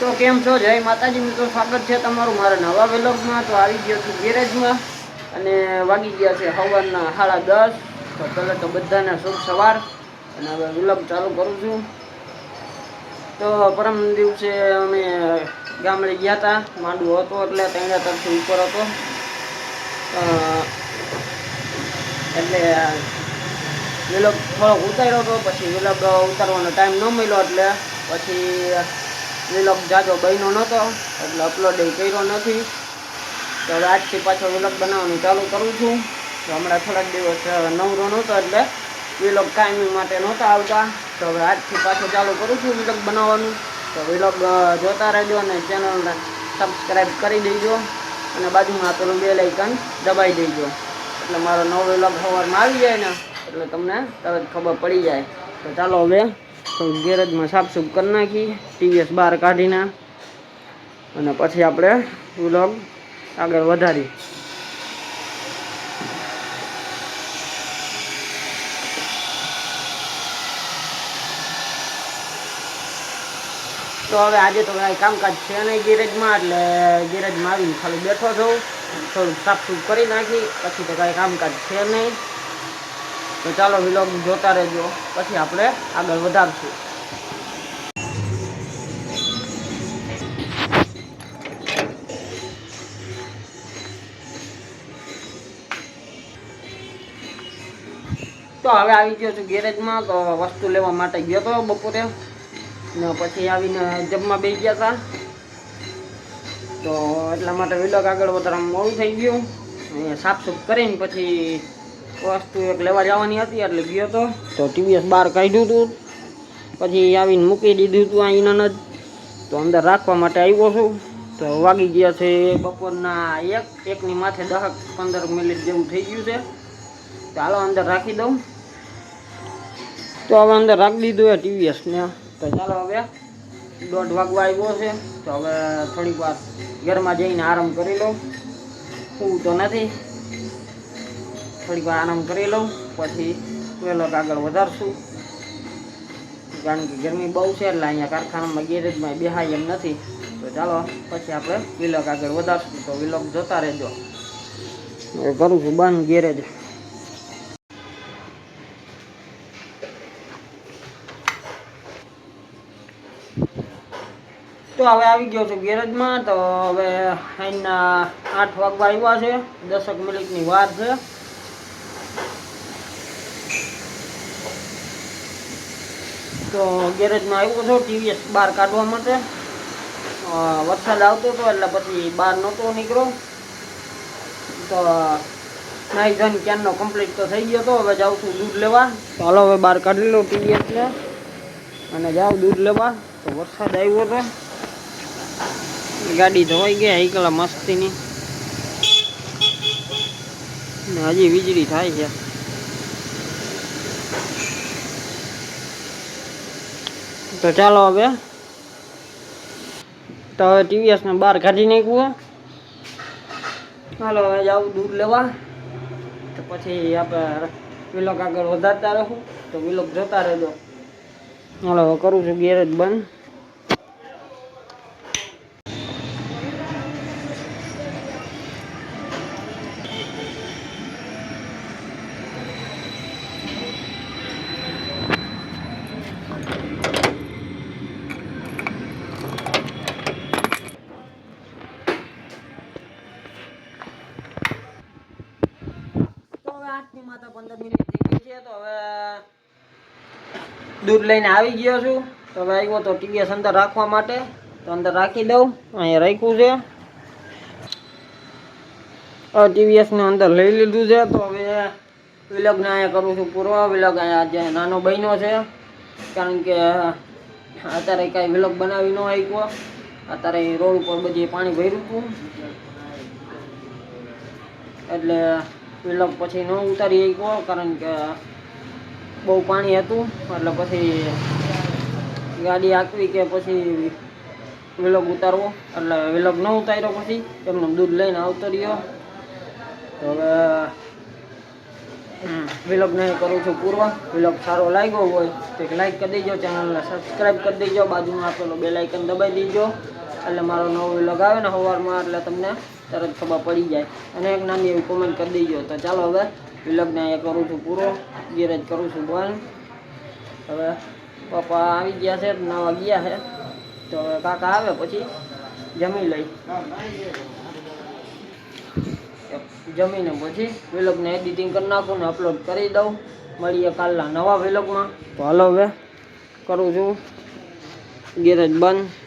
તો કેમ છો? જય માતાજી મિત્રો, સ્વાગત છે તમારું મારા નવા વેલોગમાં. તો આવી ગયો છું ગેરેજમાં અને વાગી ગયા છે સવારના સાડા દસ. તો પહેલાં તો બધાને શુભ સવાર. અને હવે વિલોગ ચાલુ કરું છું. તો પરમ દિવસે અમે ગામડે ગયા હતા. માંડવો હતો એટલે તેના તરફથી ઉપર હતો. એટલે વિલોગ થોડોક ઉતાર્યો હતો. પછી વિલોગ ઉતારવાનો ટાઈમ ન મળ્યો એટલે પછી વિલોગ જાજો બન્યો નહોતો, એટલે અપલોડ કર્યો નથી. તો હવે આજથી પાછો વિલોગ બનાવવાનું ચાલુ કરું છું. તો હમણાં થોડાક દિવસ નવરો નહોતો એટલે વિલોગ કાયમી માટે નહોતા આવતા. તો હવે આજથી પાછો ચાલુ કરું છું વિલોગ બનાવવાનું. તો વિલોગ જોતા રહેજો અને ચેનલને સબસ્ક્રાઈબ કરી દેજો. અને બાજુમાં પેલું બે લાઇકન દબાઈ દેજો. એટલે મારો નવો વિલોગ સવારમાં આવી જાય ને, એટલે તમને તરત ખબર પડી જાય. તો ચાલો હવે તો ગેરેજમાં સાફસૂફ કરી નાખી, ટીવીએસ બહાર કાઢીને. અને પછી આપણે વ્લોગ આગળ વધારી તો હવે આજે તો કાંઈ કામકાજ છે નહીં ગેરેજમાં, એટલે ગેરેજમાં આવીને ખાલી બેઠો છું. થોડુંક સાફસૂફ કરી નાખી, પછી તો કાંઈ કામકાજ છે નહીં. તો ચાલો વિલોગ જોતા રહેજો. પછી આપણે આગળ વધારશું. તો હવે આવી ગયો છું ગેરેજમાં, તો વસ્તુ લેવા માટે ગયો હતો બપોરે. ને પછી આવીને જમવા બે ગયા હતા તો એટલા માટે વિલોગ આગળ વધારવામાં મોડું થઈ ગયું. અહીંયા સાફસૂફ કરીને પછી વસ્તુ એક લેવા જવાની હતી, એટલે ગયો હતો તો ટીવીએસ બહાર કાઢ્યું હતું પછી આવીને મૂકી દીધું હતું અહીંના જ. તો અંદર રાખવા માટે આવ્યો છું. તો વાગી ગયા છે બપોરના એક. એકની માથે દહક પંદર મિનિટ જેવું થઈ ગયું છે. તો હાલો અંદર રાખી દઉં. તો હવે અંદર રાખી દીધું છે ટીવીએસને. તો ચાલો હવે દોઢ વાગવા આવ્યો છે. તો હવે થોડીક વાર ઘરમાં જઈને આરામ કરી લઉં. શું તો નથી. થોડીક વાર આરામ કરી લઉં, પછી વહેલો આગળ વધારશું. કારણ કે ગરમી બહુ છે એટલે અહીંયા કારખાનામાં ગેરેજમાં બેહાય એમ નથી. તો ચાલો, પછી આપણે વિલોક આગળ વધારશું. તો વિલોગ જોતા રહેજો. કરું છું બંધ ગેરેજ. તો હવે આવી ગયો છું ગેરેજમાં. તો હવે અહીંના આઠ વાગવા આવ્યા છે. દસક મિનિટની વાર છે. તો ગેરેજમાં આવ્યો છો ટીવીએસ બહાર કાઢવા માટે. વરસાદ આવતો હતો, એટલે પછી બહાર નહોતો નીકળો તો નાઈ ધન ક્યારનો કમ્પ્લીટ તો થઈ ગયો હતો હવે જાઉં છું દૂધ લેવા. તો હાલો હવે બહાર કાઢી લો ટીવીએસને અને જાઉં દૂધ લેવા. તો વરસાદ આવ્યો હતો ગાડી ધોવાઈ ગઈ હાઈકલા મસ્તીની. હજી વીજળી થાય છે. તો ચાલો હવે. તો હવે ટીવીએસને બહાર કાઢી નાખવું હાલો, હવે જાઉં દૂધ લેવા. તો પછી આપણે વિલોક આગળ વધારતા રહું. તો વિલોક જોતા રહેજો. હવે કરું છું ગેરેજ બંધ. દૂધ લઈને આવી ગયો છું. તો હવે આવ્યો તો ટીવીએસ અંદર રાખવા માટે તો અંદર રાખી દઉં. અહીંયા રાખ્યું છે. ટીવીએસને અંદર લઈ લીધું છે. તો હવે વિલોગને અહીંયા કરું છું પૂરો વિલગ અહીંયા જે નાનો બન્યો છે. કારણ કે અત્યારે કાંઈ વિલગ બનાવી ન આવ્યો અત્યારે રોડ ઉપર બધી પાણી ભર્યું હતું. એટલે વિલગ પછી ન ઉતારી આવ્યો કારણ કે બહુ પાણી હતું, એટલે પછી ગાડી આંકવી કે પછી વિલોગ ઉતારવો, એટલે વિલોગ ન ઉતાર્યો પછી એમનું દૂધ લઈને આવતો રહ્યો. તો હવે વિલોગ નહીં કરું છું પૂર્વ. વિલોગ સારો લાગ્યો હોય તો એક લાઈક કરી દેજો ચેનલને સબસ્ક્રાઈબ કરી દેજો, બાજુમાં આપેલો બે લાઇકન દબાઈ દેજો. એટલે મારો નવો વ્લોગ આવે ને સવારમાં, એટલે તમને તરત ખબર પડી જાય. અને એક નાની એવી કોમેન્ટ કરી દેજો. તો ચાલો હવે વ્લોગને અહીંયા કરું છું પૂરો. ગેરેજ કરું છું બંધ. હવે પપ્પા આવી ગયા છે, નવા ગયા છે. તો હવે કાકા આવે પછી જમી લઈ. જમીને પછી વ્લોગને એડિટિંગ કરી નાખું ને અપલોડ કરી દઉં. મળીએ કાલના નવા વ્લોગમાં તો હાલો હવે કરું છું. ગેરેજ બંધ.